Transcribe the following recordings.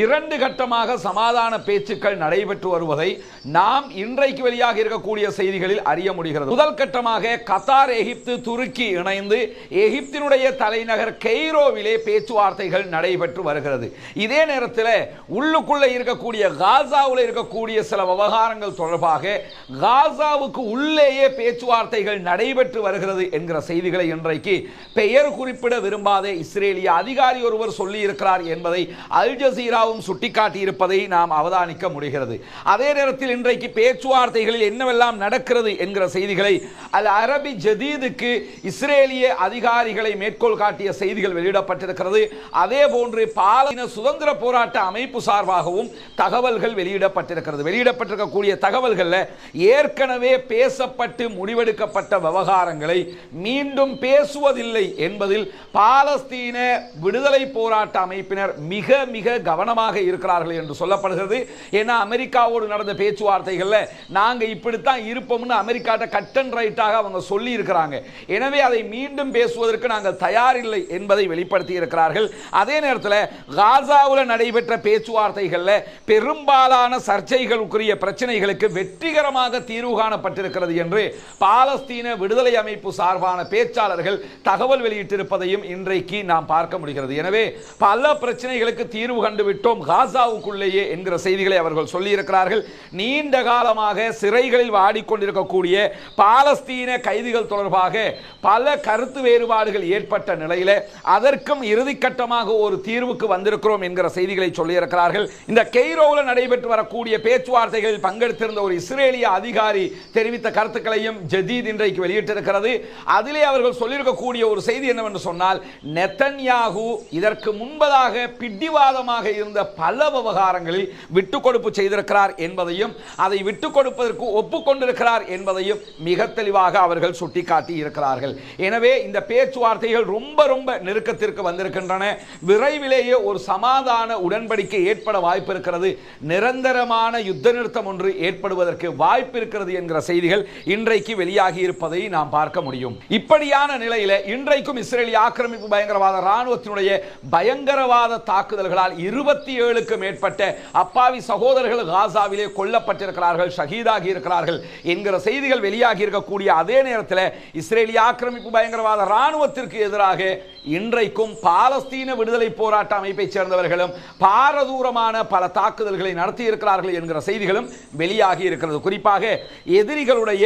இரண்டு கட்டமாக சமாதான பேச்சுக்கள் நடைபெற்று வருவதை நாம் இன்றைக்கு வெளியாக இருக்கக்கூடிய செய்திகளில் அறிய முடிகிறது. முதல் கட்டமாக கத்தார் எகிப்து துருக்கி இணைந்து எகிப்தினுடைய தலைநகர் கெய்ரோவிலே பேச்சுவார்த்தைகள் நடைபெற்று வருகிறது. இதே நேரத்தில் உள்ளுக்குள்ளே இருக்கக்கூடிய காசாவில் இருக்கக்கூடிய சில விவகாரங்கள் தொடர்பாக காசாவுக்கு உள்ளேயே பேச்சுவார்த்தைகள் நடைபெற்று வருகிறது என்கிற செய்திகளை இன்றைக்கு பெயர் குறிப்பிட விரும்பாத இஸ்ரேலிய அதிகாரி ஒருவர் சொல்லி இருக்கிறார் என்பதை அல் ஜசீரா சுட்டிக்காட்டி இருப்பதை நாம் அவதானிக்க முடிகிறது. அதே நேரத்தில் இன்றைக்கு பேச்சுவார்த்தைகளில் என்னவெல்லாம் நடக்கிறது என்கிற செய்திகளை அல் அரபி ஜதீதுக்கு இஸ்ரேலிய அதிகாரிகளை மேற்கோள் காட்டிய செய்திகள் வெளியிடப்பட்டிருக்கிறது. அதே போன்று பாலஸ்தீன சுதந்திர போராட்ட அமைப்பு சார்பாகவும் தகவல்கள் வெளியிடப்பட்டிருக்கிறது. வெளியிடப்பட்டிருக்கக்கூடிய தகவல்களில் ஏற்கனவே பேசப்பட்டு முடிவெடுக்கப்பட்ட விவகாரங்களை மீண்டும் பேசுவதில்லை என்பதில் பாலஸ்தீன விடுதலை போராட்ட அமைப்பினர் மிக மிக கவனம் கவனமாக இருக்கிறார்கள் என்று சொல்லப்படுகிறது. ஏன்னா அமெரிக்காவோடு நடந்த பேச்சுவார்த்தைகளில் நாங்கள் இப்படித்தான் இருப்போம்னு அமெரிக்காட்ட கட் அண்ட் ரைட்டாக அவங்க சொல்லி இருக்கிறாங்க எனவே அதை மீண்டும் பேசுவதற்கு நாங்கள் தயாரில்லை என்பதை வெளிப்படுத்தி இருக்கிறார்கள். அதே நேரத்தில் காசாவில் நடைபெற்ற பேச்சுவார்த்தைகளில் பெரும்பாலான சர்ச்சைகளுக்குரிய பிரச்சனைகளுக்கு வெற்றிகரமாக தீர்வு காணப்பட்டிருக்கிறது என்று பாலஸ்தீன விடுதலை அமைப்பு சார்பான பேச்சாளர்கள் தகவல் வெளியிட்டிருப்பதையும் இன்றைக்கு நாம் பார்க்க முடிகிறது. எனவே பல பிரச்சனைகளுக்கு தீர்வு கண்டு விட்டோம் காசாவுக்குள்ளேயே என்கிற செய்திகளை அவர்கள் சொல்லியிருக்கிறார்கள். நீண்ட காலமாக சிறைகளில் வாடிக்கொண்டிருக்கக்கூடிய பாலஸ்தீன கைதிகள் தொடர்பாக பல கருத்து வேறுபாடுகள் ஏற்பட்ட நிலையில் அதற்கும் இறுதிக்கட்டமாக ஒரு தீர்வுக்கு வந்திருக்கிறோம் என்கிற செய்திகளை சொல்லியிருக்கிறார்கள். இந்த கெய்ரோவில் நடைபெற்று வரக்கூடிய பேச்சுவார்த்தைகளில் பங்கெடுத்திருந்த ஒரு இஸ்ரேலிய அதிகாரி தெரிவித்த கருத்துக்களையும் ஜதீத் இன்றைக்கு வெளியிட்டிருக்கிறது. அதிலே அவர்கள் சொல்லியிருக்கக்கூடிய ஒரு செய்தி என்னவென்று சொன்னால் நெத்தன்யாகு இதற்கு முன்பதாக பிடிவாதமாக இருந்த பல விவகாரங்களில் விட்டு கொடுப்பு செய்திருக்கிறார் என்பதையும் அதை விட்டுக் கொடுப்பதற்கு ஒப்புக்கொண்டிருக்கிறார் என்பதையும் மிக தெளிவாக அவர்கள் சுட்டிக்காட்டி இருக்கிறார்கள். எனவே இந்த பேச்சுவார்த்தைகள் ரொம்ப ரொம்ப நெருக்கத்திற்கு வந்திருக்கின்றன. விரைவிலேயே ஒரு சமாதான உடன்படிக்கை ஏற்பட வாய்ப்பு இருக்கிறது. நிரந்தரமான யுத்த நிறுத்தம் ஒன்று ஏற்படுவதற்கு வாய்ப்பு இருக்கிறது என்கிற செய்திகள் இன்றைக்கு வெளியாகி இருப்பதை நாம் பார்க்க முடியும். இப்படியான நிலையில இன்றைக்கும் இஸ்ரேலிய ஆக்கிரமிப்பு பயங்கரவாத ராணுவத்தினுடைய பயங்கரவாத தாக்குதல்களால் இருபத்தி ஏழுக்கு மேற்பட்ட அப்பாவி சகோதரர்கள் காசாவிலே கொல்லப்பட்டிருக்கிறார்கள் ஷஹீதாகி இருக்கிறார்கள் என்கிற செய்திகள் வெளியாகி இருக்கக்கூடிய அதே நேரத்தில் இஸ்ரேலிய ஆக்கிரமிப்பு பயங்கரவாத ராணுவத்திற்கு எதிராக இன்றைக்கும் பாலஸ்தீன விடுதலை போராட்ட அமைப்பைச் சேர்ந்தவர்களும் பாரதூரமான பல தாக்குதல்களை நடத்தி இருக்கிறார்கள் என்கிற செய்திகளும் வெளியாகி இருக்கிறது. குறிப்பாக எதிரிகளுடைய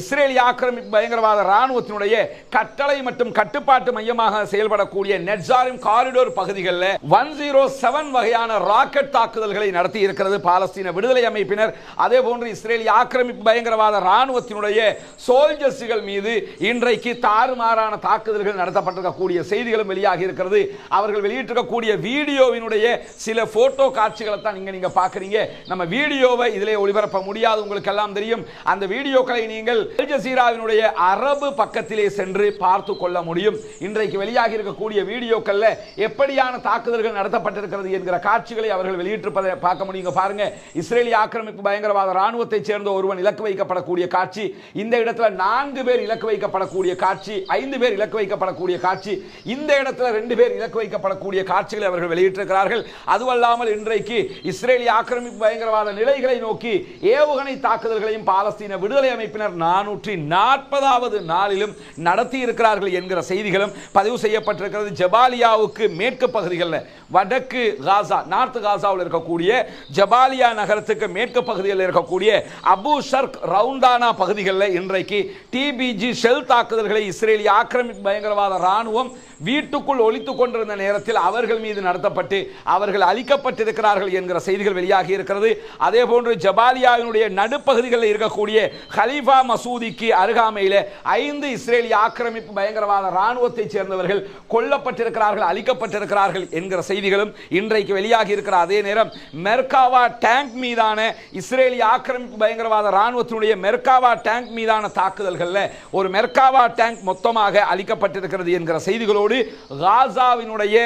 இஸ்ரேலிய ஆக்கிரமிப்பு பயங்கரவாத இராணுவத்தினுடைய கட்டளை மற்றும் கட்டுப்பாட்டு மையமாக செயல்படக்கூடிய நெட்சாரிம் காரிடோர் பகுதிகளில் ஒன் ஜீரோ செவன் வகையான ராக்கெட் தாக்குதல்களை நடத்தி இருக்கிறது பாலஸ்தீன விடுதலை அமைப்பினர். அதே போன்று இஸ்ரேலிய ஆக்கிரமிப்பு பயங்கரவாத ராணுவத்தினுடைய சோல்ஜர்ஸுகள் மீது இன்றைக்கு தாறுமாறான தாக்குதல்கள் நடத்தப்பட்டிருக்கக்கூடிய செய்திகளும் வெளியாகி இருக்கிறது. அவர்கள் வெளியிட்டிருக்கக்கூடிய வீடியோவினுடைய சில போட்டோ காட்சிகளை தான் இங்க நீங்க பாக்குறீங்க நம்ம வீடியோவை இதிலே ஒளிபரப்ப முடியாது உங்களுக்கு எல்லாம் தெரியும். அந்த வீடியோக்களை நீங்கள் அல் ஜசீராவினுடைய அரபு பக்கத்திலே சென்று பார்த்து கொள்ள முடியும். இன்றைக்கு வெளியாகி இருக்கக்கூடிய வீடியோக்கள்ல எப்படியான தாக்குதல்கள் நடத்தப்பட்டிருக்கிறது என்கிற காட்சிகளை அவர்கள் வெளியிட்டிருப்பதை பார்க்க முடியுங்க பாருங்க இஸ்ரேலிய ஆக்கிரமிப்பு பயங்கரவாத ராணுவத்தை சேர்ந்த ஒருவன் இலக்கு வைக்கப்படக்கூடிய காட்சி. இந்த இடத்துல நான்கு பேர் இலக்கு வைக்கப்படக்கூடிய காட்சி ஐந்து பேர் இலக்கு வைக்கப்படக்கூடிய காட்சி. இந்த இடத்துல ரெண்டு பேர் இலக்கு வைக்கப்படக்கூடிய காட்சிகளை அவர்கள் வெளியிட்டிருக்கிறார்கள். அதுவல்லாமல் இன்றைக்கு இஸ்ரேலிய ஆக்கிரமிப்பு பயங்கரவாத நிலைகளை நோக்கி ஏவுகணை தாக்குதல்களையும் பாலஸ்தீன விடுதலை அமைப்பினர் நானூற்றி நாற்பதாவது நாளிலும் நடத்தி இருக்கிறார்கள் என்கிற செய்திகளும் பதிவு செய்யப்பட்டிருக்கிறது. ஜபாலியாவுக்கு மேற்கு பகுதிகளில் வடக்கு காசா நார்த் காசாவில் இருக்கக்கூடிய ஜபாலியா நகரத்துக்கு மேற்கு பகுதியில் இருக்கக்கூடிய அபு ஷர்க் ரவுண்டானா பகுதிகளில் இன்றைக்கு டிபிஜி ஷெல் தாக்குதல்களை இஸ்ரேலிய ஆக்கிரமிப்பு பயங்கரவாத ராணுவம் வீட்டுக்குள் ஒழித்துக் கொண்டிருந்த நேரத்தில் அவர்கள் மீது நடத்தப்பட்டு அவர்கள் அழிக்கப்பட்டிருக்கிறார்கள் என்கிற செய்திகள் வெளியாகி இருக்கிறது. அதே போன்று ஜபாலியாவினுடைய நடுப்பகுதிகளில் இருக்கக்கூடிய ஹலீஃபா மசூதிக்கு அருகாமையில் ஐந்து இஸ்ரேலிய ஆக்கிரமிப்பு பயங்கரவாத ராணுவத்தைச் சேர்ந்தவர்கள் கொல்லப்பட்டிருக்கிறார்கள் அழிக்கப்பட்டிருக்கிறார்கள் என்கிற செய்திகளும் இன்றைக்கு வெளியாகி இருக்கிற அதே நேரம் மெர்காவா டேங்க் மீதான இஸ்ரேலிய ஆக்கிரமிப்பு பயங்கரவாத ராணுவத்தினுடைய மெர்காவா டேங்க் மீதான தாக்குதல்களில் ஒரு மெர்காவா டேங்க் மொத்தமாக அழிக்கப்பட்டிருக்கிறது என்கிற செய்திகளோடு அதோடு காசாவினுடைய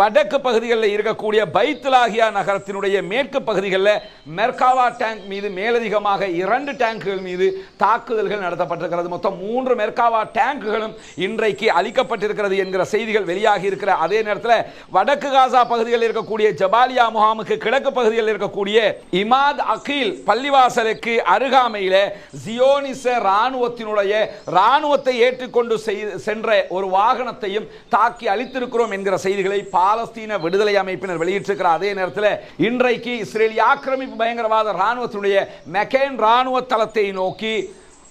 வடக்கு பகுதிகளில் இருக்கக்கூடிய பைத்துலாகியா நகரத்தினுடைய மேற்கு பகுதிகளில் மெர்காவா டேங்க் மீது மேலதிகமாக இரண்டு டேங்குகள் மீது தாக்குதல்கள் நடத்தப்பட்டிருக்கிறது. மொத்தம் மூன்று மெர்காவா டேங்குகளும் இன்றைக்கு அளிக்கப்பட்டிருக்கிறது என்கிற செய்திகள் வெளியாகி இருக்கிற அதே நேரத்தில் வடக்கு காசா பகுதிகளில் இருக்கக்கூடிய ஜபாலியா முகாமுக்கு கிழக்கு பகுதியில் இருக்கக்கூடிய இமாத் அகில் பள்ளிவாசலுக்கு அருகாமையில ஜியோனிச ராணுவத்தினுடைய ராணுவத்தை ஏற்றுக்கொண்டு சென்ற ஒரு வாகனத்தையும் தாக்கி அழித்திருக்கிறோம் என்கிற செய்திகளை பாலஸ்தீன விடுதலை அமைப்பினர் வெளியிட்டிருக்கிற அதே நேரத்தில் இன்றைக்கு இஸ்ரேலிய ஆக்கிரமிப்பு பயங்கரவாத ராணுவத்தினுடைய மெக்கேன் ராணுவ தளத்தை நோக்கி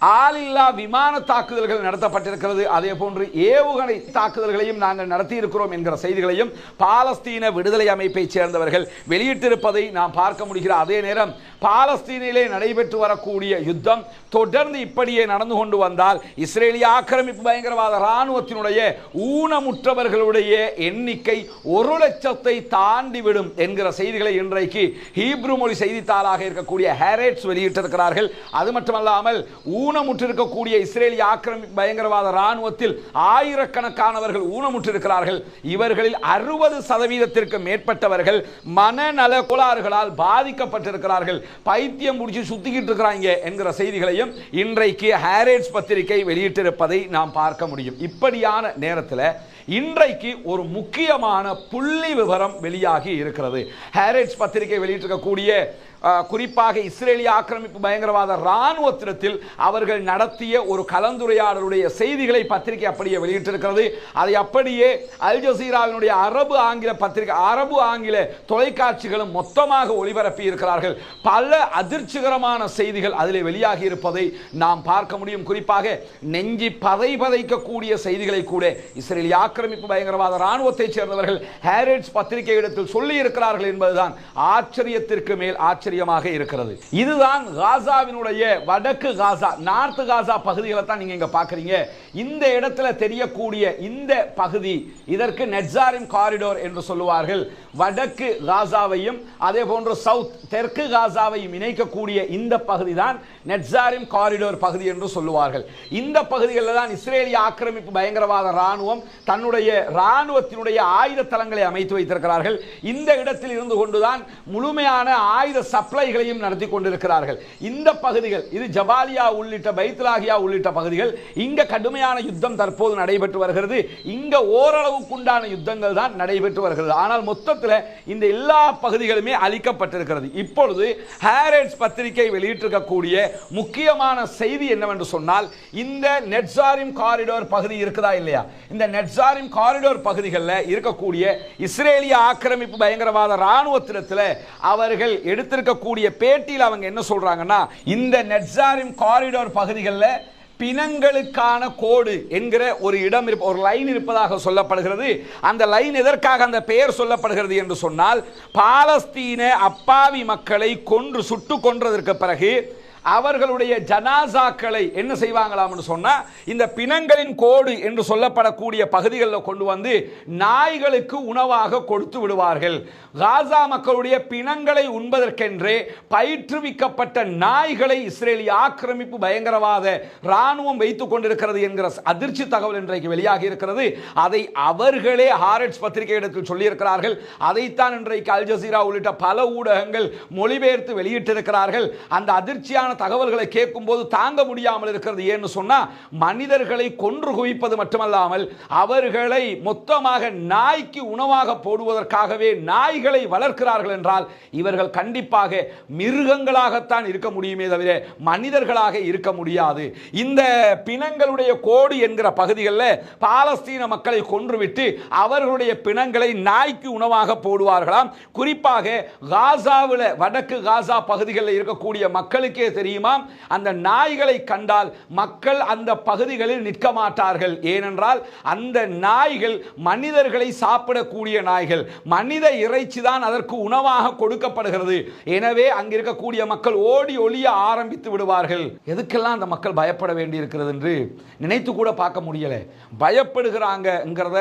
ஆளில்லா விமான தாக்குதல்கள் நடத்தப்பட்டிருக்கிறது. அதே போன்று ஏவுகணை தாக்குதல்களையும் நாங்கள் நடத்தியிருக்கிறோம் என்கிற செய்திகளையும் பாலஸ்தீன விடுதலை அமைப்பை சேர்ந்தவர்கள் வெளியிட்டிருப்பதை நாம் பார்க்க முடிகிற அதே நேரம் பாலஸ்தீனிலே நடைபெற்று வரக்கூடிய யுத்தம் தொடர்ந்து இப்படியே நடந்து கொண்டு வந்தால் இஸ்ரேலிய ஆக்கிரமிப்பு பயங்கரவாத ராணுவத்தினுடைய ஊனமுற்றவர்களுடைய எண்ணிக்கை ஒரு லட்சத்தை தாண்டிவிடும் என்கிற செய்திகளை இன்றைக்கு ஹீப்ரு மொழி செய்தித்தாளாக இருக்கக்கூடிய ஹேரேட்ஸ் வெளியிட்டிருக்கிறார்கள். அது மட்டுமல்லாமல் ஊனமுற்றிருக்கக்கூடிய இஸ்ரேலிய ஆக்கிரமிப்பு பயங்கரவாத ராணுவத்தில் ஆயிரக்கணக்கானவர்கள் ஊனமுற்றிருக்கிறார்கள். இவர்களில் அறுபது சதவீதத்திற்கு மேற்பட்டவர்கள் மனநல கோளாறுகளால் பாதிக்கப்பட்டிருக்கிறார்கள். பைத்தியம் முடிச்சு சுத்திக்கிட்டு இருக்கிறாங்க என்கிற செய்திகளையும் இன்றைக்கு ஹேரேட்ஸ் பத்திரிகை வெளியிட்டிருப்பதை நாம் பார்க்க முடியும். இப்படியான நேரத்தில் இன்றைக்கு ஒரு முக்கியமான புள்ளி விவரம் வெளியாகி இருக்கிறது. ஹேரேட்ஸ் பத்திரிகை வெளியிட்டிருக்கக்கூடிய குறிப்பாக இஸ்ரேலிய ஆக்கிரமிப்பு பயங்கரவாத இராணுவத்திடத்தில் அவர்கள் நடத்திய ஒரு கலந்துரையாடலுடைய செய்திகளை பத்திரிகை அப்படியே வெளியிட்டிருக்கிறது. அதை அப்படியே அல் ஜசீராவினுடைய அரபு ஆங்கில பத்திரிகை அரபு ஆங்கில தொலைக்காட்சிகளும் மொத்தமாக ஒளிபரப்பி இருக்கிறார்கள். பல அதிர்ச்சிகரமான செய்திகள் அதிலே வெளியாகி இருப்பதை நாம் பார்க்க முடியும். குறிப்பாக நெஞ்சி பதை பதைக்கக்கூடிய செய்திகளை கூட இஸ்ரேலிய ஆக்கிரமிப்பு பயங்கரவாத இராணுவத்தைச் சேர்ந்தவர்கள் ஹேரிட்ஸ் பத்திரிகை இடத்தில் சொல்லி இருக்கிறார்கள் என்பதுதான் ஆச்சரியத்திற்கு மேல் ஆச்சரியமாக இருக்கிறது. இதுதான் காசாவினுடைய வடக்கு காசா நார்த்து காசா பகுதிகளை தான் நீங்கள் இங்கே பார்க்குறீங்க. இந்த இடத்துல தெரியக்கூடிய இந்த பகுதி இதற்கு நெட்சாரிம் காரிடோர் என்று சொல்லுவார்கள். வடக்கு காசாவையும் அதே போன்று சவுத் தெற்கு காசாவையும் இணைக்கக்கூடிய இந்த பகுதி தான் நெட்சாரிம் காரிடோர் பகுதி என்று சொல்லுவார்கள். இந்த பகுதிகளில் தான் இஸ்ரேலிய ஆக்கிரமிப்பு பயங்கரவாத ராணுவம் தன்னுடைய ராணுவத்தினுடைய ஆயுத தளங்களை அமைத்து வைத்திருக்கிறார்கள். இந்த இடத்தில் இருந்து கொண்டுதான் முழுமையான ஆயுத சப்ளைகளையும் நடத்தி கொண்டிருக்கிறார்கள். இந்த பகுதிகள் இது ஜபாலியா உள்ளிட்ட பைத்லாகியா உள்ளிட்ட பகுதிகள் இங்க கடுமையான யுத்தம் தற்போது நடைபெற்று வருகிறது. இங்க ஓரளவுக்குண்டான யுத்தங்கள் தான் நடைபெற்று வருகிறது. ஆனால் மொத்தத்தில் இந்த எல்லா பகுதிகளுமே அளிக்கப்பட்டிருக்கிறது இப்பொழுது ஹேரட்ஸ் பத்திரிகை வெளியிட்டிருக்கக்கூடிய முக்கியமான செய்தி என்னவென்று சொன்னால் இந்த நெட்சாரிம் காரிடோர் பகுதி இருக்குதா இல்லையா? இந்த நெட்சாரிம் காரிடோர் பகுதிகளில் இருக்கக்கூடிய இஸ்ரேலிய ஆக்கிரமிப்பு பயங்கரவாத இராணுவத்திடத்தில் அவர்கள் எடுத்திருக்க இருக்கக்கூடிய பேட்டியில் அவங்க என்ன சொல்றாங்கன்னா இந்த நெட்சாரிம் காரிடோர் பகுதிகளில் பிணங்களுக்கான கோடு என்கிற ஒரு இடம் இருப்ப ஒரு லைன் இருப்பதாக சொல்லப்படுகிறது. அந்த லைன் எதற்காக அந்த பெயர் சொல்லப்படுகிறது என்று சொன்னால் பாலஸ்தீன அப்பாவி மக்களை கொன்று சுட்டு கொன்றதற்கு பிறகு அவர்களுடைய ஜனாசாக்களை என்ன செய்வாங்களாம்னு சொன்னால் இந்த பிணங்களின் கோடு என்று சொல்லப்படக்கூடிய பகுதிகளில் கொண்டு வந்து நாய்களுக்கு உணவாக கொடுத்து விடுவார்கள். காசா மக்களுடைய பிணங்களை உண்பதற்கென்றே பயிற்றுவிக்கப்பட்ட நாய்களை இஸ்ரேலிய ஆக்கிரமிப்பு பயங்கரவாத ராணுவம் வைத்துக் கொண்டிருக்கிறது என்கிற அதிர்ச்சி தகவல் இன்றைக்கு வெளியாகி இருக்கிறது. அதை அவர்களே ஹாரட்ஸ் பத்திரிகை இடத்தில் சொல்லியிருக்கிறார்கள். அதைத்தான் இன்றைக்கு அல் ஜசீரா உள்ளிட்ட பல ஊடகங்கள் மொழிபெயர்த்து வெளியிட்டிருக்கிறார்கள். அந்த அதிர்ச்சியான தகவல்களை கேட்கும்போது தாங்க முடியாமல் இருக்கிறது. ஏன்னு சொன்னா மனிதர்களை கொன்று குவிப்பது மட்டுமல்லாமல் அவர்களை மொத்தமாக நாய்க்கு உணவாக போடுவதற்காகவே நாய்களை வளர்க்கிறார்கள் என்றால் இவர்கள் கண்டிப்பாக மிருகங்களாகத்தான் இருக்க முடியுமே தவிர மனிதர்களாக இருக்க முடியாது. இந்த பிணங்களுடைய கோடு என்கிற பகுதிகளில் பாலஸ்தீன மக்களை கொன்றுவிட்டு அவர்களுடைய பிணங்களை நாய்க்கு உணவாக போடுவார்களாம். குறிப்பாக காசாவில் வடக்கு காசா பகுதிகளில் இருக்கக்கூடிய மக்களுக்கே தெரியுமா? அந்த நாய்களை கண்டால் மக்கள் அந்த பகுதிகளில் நிற்க மாட்டார்கள். ஏனென்றால் அந்த நாய்கள் மனிதர்களை சாப்பிடக்கூடிய நாய்கள். மனித இறைச்சி தான் அதற்கு உணவாக கொடுக்கப்படுகிறது. எனவே அங்கிருக்கக்கூடிய மக்கள் ஓடி ஒளிய ஆரம்பித்து விடுவார்கள். எதுக்கெல்லாம் அந்த மக்கள் பயப்பட வேண்டி இருக்கிறது என்று நினைத்து கூட பார்க்க முடியல. பயப்படுகிறாங்கிறத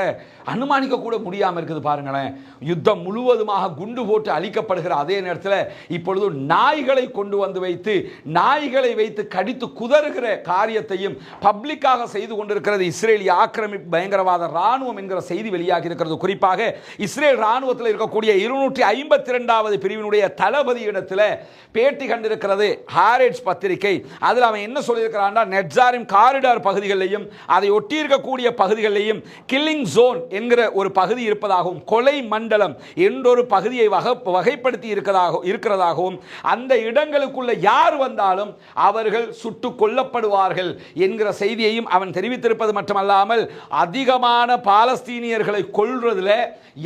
அனுமானிக்க கூட முடியாமல் இருக்குது பாருங்களேன். யுத்தம் முழுவதுமாக குண்டு போட்டு அழிக்கப்படுகிற அதே நேரத்தில் இப்பொழுது நாய்களை கொண்டு வந்து வைத்து நாய்களை வைத்து கடித்து குதறுகிற காரியத்தையும் பப்ளிக்காக செய்து கொண்டிருக்கிறது இஸ்ரேலிய ஆக்கிரமிப்பு பயங்கரவாத ராணுவம் என்கிற செய்தி வெளியாகி இருக்கிறது. குறிப்பாக இஸ்ரேல் ராணுவத்தில் இருக்கக்கூடிய இருநூற்றி ஐம்பத்தி ரெண்டாவது பிரிவினுடைய தளபதி இடத்துல பேட்டி கண்டிருக்கிறது ஹாரேட்ஸ் பத்திரிகை. அதில் அவன் என்ன சொல்லியிருக்கிறான்டா நெட்ஸாரின் காரிடார் பகுதிகளிலையும் அதை ஒட்டி இருக்கக்கூடிய பகுதிகளிலையும் கில்லிங் ஜோன் என்கிற ஒரு பகுதி இருப்பதாகவும் கொலை மண்டலம் என்றொரு பகுதியை வகை வகைப்படுத்தி இருக்கிறதாக இருக்கிறதாகவும் அந்த இடங்களுக்குள்ள யார் வந்து வந்தாலும் அவர்கள் சுட்டுக் கொல்லப்படுவார்கள் என்கிற செய்தியையும் அவன் தெரிவித்திருப்பது மட்டுமல்லாமல் அதிகமான பாலஸ்தீனியர்களை கொள்வதில்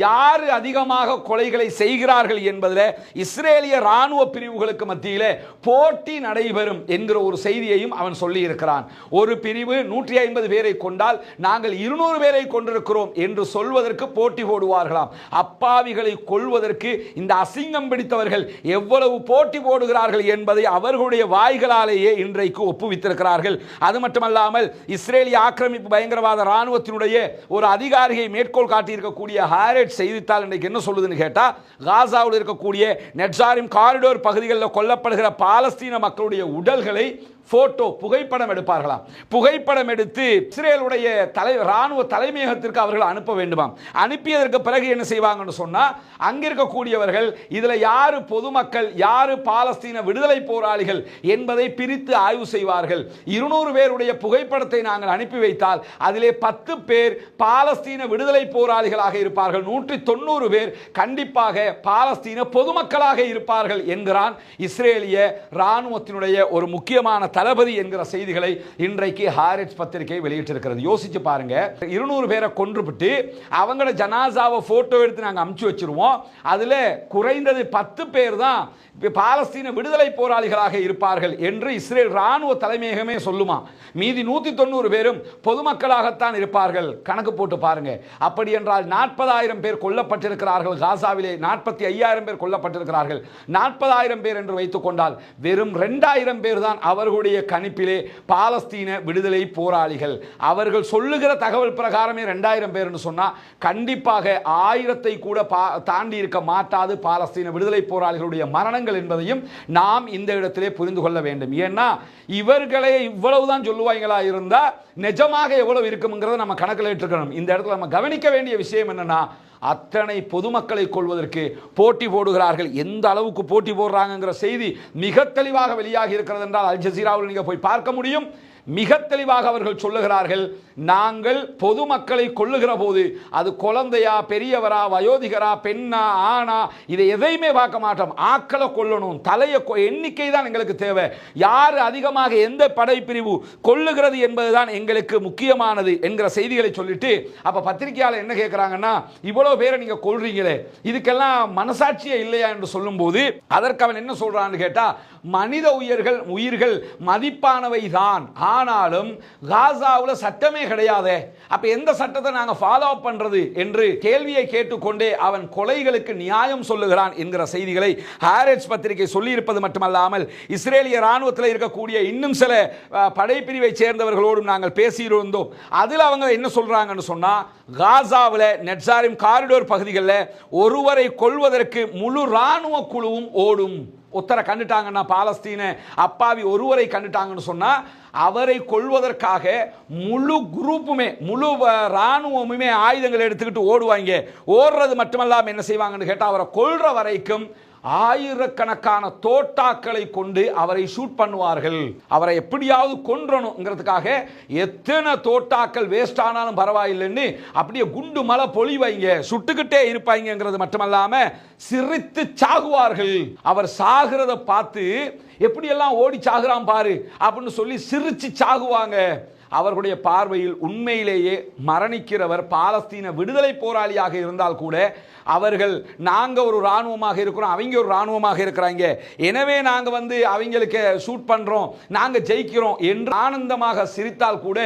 யார் அதிகமாக கொலைகளை செய்கிறார்கள் என்பதில் இஸ்ரேலிய ராணுவ பிரிவுகளுக்கு மத்தியில் போட்டி நடைபெறும் என்கிற ஒரு செய்தியையும் அவன் சொல்லி இருக்கிறான் ஒரு பிரிவு நூற்றி ஐம்பது பேரை கொண்டால் நாங்கள் இருநூறு பேரை கொண்டிருக்கிறோம் என்று சொல்வதற்கு போட்டி போடுவார்களாம். அப்பாவிகளை கொள்வதற்கு இந்த அசிங்கம் பிடித்தவர்கள் எவ்வளவு போட்டி போடுகிறார்கள் என்பதை அவர்களுடைய வாய்களாலேயே இன்றைக்கு ஒப்புவித்திருக்கிறார்கள். அது மட்டுமல்லாமல் இஸ்ரேலிய ஆக்கிரமிப்பு பயங்கரவாத ராணுவத்தினுடைய ஒரு அதிகாரியை மேற்கோள் காட்டியிருக்கக்கூடிய ஹாரட் செய்தித்தாள் இன்றைக்கு என்ன சொல்லுதுன்னு கேட்டால் காசாவில் இருக்கக்கூடிய நெட்சாரிம் காரிடோர் பகுதிகளில் கொல்லப்படுகிற பாலஸ்தீன மக்களுடைய உடல்களை போட்டோ புகைப்படம் எடுப்பார்களாம். புகைப்படம் எடுத்து இஸ்ரேலுடைய தலை ராணுவ தலைமையகத்திற்கு அவர்கள் அனுப்ப வேண்டுமாம். அனுப்பியதற்கு பிறகு என்ன செய்வாங்கன்னு சொன்னா அங்கிருக்கக்கூடியவர்கள் இதுல யாரு பொதுமக்கள் யாரு பாலஸ்தீன விடுதலை போராளிகள் என்பதை பிரித்து ஆய்வு செய்வார்கள். இருநூறு பேருடைய புகைப்படத்தை நாங்கள் அனுப்பி வைத்தால் அதிலே பத்து பேர் பாலஸ்தீன விடுதலை போராளிகளாக இருப்பார்கள். நூற்றி தொண்ணூறு பேர் கண்டிப்பாக பாலஸ்தீன பொதுமக்களாக இருப்பார்கள் என்கிறான் இஸ்ரேலிய ராணுவத்தினுடைய ஒரு முக்கியமான தளபதி என்கிற செய்திகளை இன்றைக்கு ஹாரிட்ஸ் பத்திரிகை வெளியிட்டிருக்கிறது. யோசிச்சு பாருங்க. இருநூறு பேரை கொன்றுபிட்டு அவங்களோட ஜனாசாவை போட்டோ எடுத்து நாங்கள் அமுச்சு வச்சிருவோம். அதில் குறைந்தது பத்து பேர் தான் பாலஸ்தீன விடுதலை போராளிகளாக இருப்பார்கள் என்று இஸ்ரேல் ராணுவ தலைமையகமே சொல்லுமா. மீதி நூற்றி தொண்ணூறு பேரும் பொதுமக்களாகத்தான் இருப்பார்கள். கணக்கு போட்டு பாருங்க. அப்படி என்றால் நாற்பதாயிரம் பேர் கொல்லப்பட்டிருக்கிறார்கள். காசாவிலே நாற்பத்தி ஐயாயிரம் பேர் கொல்லப்பட்டிருக்கிறார்கள். நாற்பதாயிரம் பேர் என்று வைத்துக் கொண்டால் வெறும் ரெண்டாயிரம் பேர் தான் அவர்களுடைய கணிப்பிலே பாலஸ்தீன விடுதலை போராளிகள். அவர்கள் சொல்லுகிற தகவல் பிரகாரமே ரெண்டாயிரம் பேர்னு சொன்னால் கண்டிப்பாக ஆயிரத்தை கூட பா- தாண்டி இருக்க மாட்டாது பாலஸ்தீன விடுதலை போராளிகளுடைய மரணங்கள் என்பதையும் நாம் இந்த இடத்திலே புரிந்து கொள்ள வேண்டும். ஏன்னா இவர்களே இவ்வளவுதான் சொல்லுவாங்களா இருந்தால் நிஜமாக எவ்வளவு இருக்குங்கிறத நம்ம கணக்கில் ஏற்றுக்கணும். இந்த இடத்துல நம்ம கவனிக்க வேண்டிய விஷயம் என்னன்னா அத்தனை பொதுமக்களை கொள்வதற்கு போட்டி போடுகிறார்கள். எந்த அளவுக்கு போட்டி போடுறாங்கங்கிற செய்தி மிக தெளிவாக வெளியாகி இருக்கிறது என்றால் அல் ஜசீராவில் நீங்கள் போய் பார்க்க முடியும். மிக தெளிவாக அவர்கள் சொல்லுகிறார்கள் நாங்கள் பொதுமக்களை கொள்ளுகிற போது அது குழந்தையா பெரியவரா வயோதிகரா பெண்ணா ஆணா இதை எதையுமே பார்க்க மாட்டோம். ஆக்களை கொல்லணும் தலையை கொ- எண்ணிக்கை தான் எங்களுக்கு தேவை. யார் அதிகமாக எந்த படைப்பிரிவு கொள்ளுகிறது என்பதுதான் எங்களுக்கு முக்கியமானது என்கிற செய்திகளை சொல்லிட்டு அப்ப பத்திரிகையாளர் என்ன கேட்குறாங்கன்னா இவ்வளவு பேரை நீங்க கொள்றீங்களே இதுக்கெல்லாம் மனசாட்சியே இல்லையா? என்று சொல்லும்போது அதற்கு அவன் என்ன சொல்றான்னு கேட்டா மனித உயிர்கள் உயிர்கள் மதிப்பானவை தான் ஆனாலும் காசாவில் சட்டமே கிடையாதே. அப்போ எந்த சட்டத்தை நாங்கள் ஃபாலோ பண்ணுறது என்று கேள்வியை கேட்டுக்கொண்டே அவன் கொலைகளுக்கு நியாயம் சொல்லுகிறான் என்கிற செய்திகளை ஹாரட்ஸ் பத்திரிகை சொல்லியிருப்பது மட்டுமல்லாமல் இஸ்ரேலிய ராணுவத்தில் இருக்கக்கூடிய இன்னும் சில படைப்பிரிவை சேர்ந்தவர்களோடும் நாங்கள் பேசியிருந்தோம். அதில் அவங்க என்ன சொல்கிறாங்கன்னு சொன்னால் காசாவில் நெட்சாரிம் காரிடோர் பகுதிகளில் ஒருவரை கொள்வதற்கு முழு ராணுவ குழுவும் ஓடும். ஒத்தரை கண்டுட்டாங்கன்னா பாலஸ்தீன அப்பாவி ஒருவரை கண்டுட்டாங்கன்னு சொன்னால் அவரை கொள்வதற்காக முழு குரூப்புமே முழு இராணுவமுமே ராணுவமுமே ஆயுதங்களை எடுத்துக்கிட்டு ஓடுவாங்க. ஓடுறது மட்டுமல்லாமல் என்ன செய்வாங்கன்னு கேட்டால் அவரை கொள்ற வரைக்கும் ஆயிரக்கணக்கான தோட்டாக்களை கொண்டு அவரை ஷூட் பண்ணுவார்கள். அவரை எப்படியாவது கொன்றணுங்கிறதுக்காக எத்தனை தோட்டாக்கள் வேஸ்ட் ஆனாலும் பரவாயில்லைன்னு அப்படியே குண்டு மலை பொழிவைங்க சுட்டுக்கிட்டே இருப்பாங்கிறது மட்டுமல்லாம சிரித்து சாகுவார்கள். அவர் சாகிறத பார்த்து எப்படியெல்லாம் ஓடி சாகுறான் பாரு அப்படின்னு சொல்லி சிரிச்சு சாகுவாங்க. அவர்களுடைய பார்வையில் உண்மையிலேயே மரணிக்கிறவர் பாலஸ்தீன விடுதலை போராளியாக இருந்தால் கூட அவர்கள் நாங்கள் ஒரு ராணுவமாக இருக்கிறோம் அவங்க ஒரு ராணுவமாக இருக்கிறாங்க. எனவே நாங்கள் வந்து அவங்களுக்கு ஷூட் பண்ணுறோம் நாங்கள் ஜெயிக்கிறோம் என்று ஆனந்தமாக சிரித்தால் கூட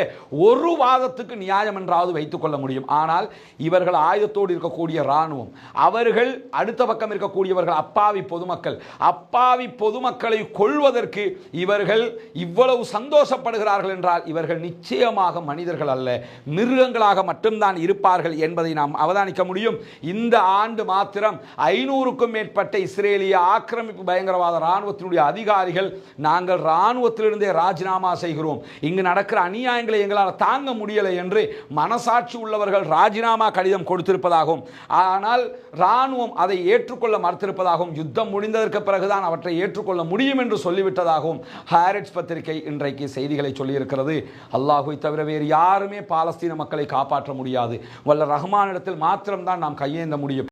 ஒரு வாதத்துக்கு நியாயம் என்றாவது வைத்துக்கொள்ள முடியும். ஆனால் இவர்கள் ஆயுதத்தோடு இருக்கக்கூடிய ராணுவம் அவர்கள் அடுத்த பக்கம் இருக்கக்கூடியவர்கள் அப்பாவி பொதுமக்கள் அப்பாவி பொதுமக்களை கொள்வதற்கு இவர்கள் இவ்வளவு சந்தோஷப்படுகிறார்கள் என்றால் இவர்கள் நிச்சயமாக மனிதர்கள் அல்ல மிருகங்களாக மட்டும்தான் இருப்பார்கள் என்பதை நாம் அவதானிக்க முடியும். இந்த ஆண்டு மாத்திரம் ஐநூறுக்கும் மேற்பட்ட இஸ்ரேலிய ஆக்கிரமிப்பு பயங்கரவாத இராணுவத்தினுடைய அதிகாரிகள் நாங்கள் இராணுவத்திலிருந்தே ராஜினாமா செய்கிறோம். இங்கு நடக்கிற அநியாயங்களை எங்களால் தாங்க முடியலை என்று மனசாட்சி உள்ளவர்கள் ராஜினாமா கடிதம் கொடுத்திருப்பதாகவும் ஆனால் இராணுவம் அதை ஏற்றுக்கொள்ள மறுத்திருப்பதாகவும் யுத்தம் முடிந்ததற்கு பிறகுதான் அவற்றை ஏற்றுக்கொள்ள முடியும் என்று சொல்லிவிட்டதாகவும் ஹாரிட்ஸ் பத்திரிகை இன்றைக்கு செய்திகளை சொல்லியிருக்கிறது. அல்லாஹுவை தவிர வேறு யாருமே பாலஸ்தீன மக்களை காப்பாற்ற முடியாது. வல்ல ரஹ்மானிடத்தில் மாத்திரம்தான் நாம் கையேந்த முடியும்.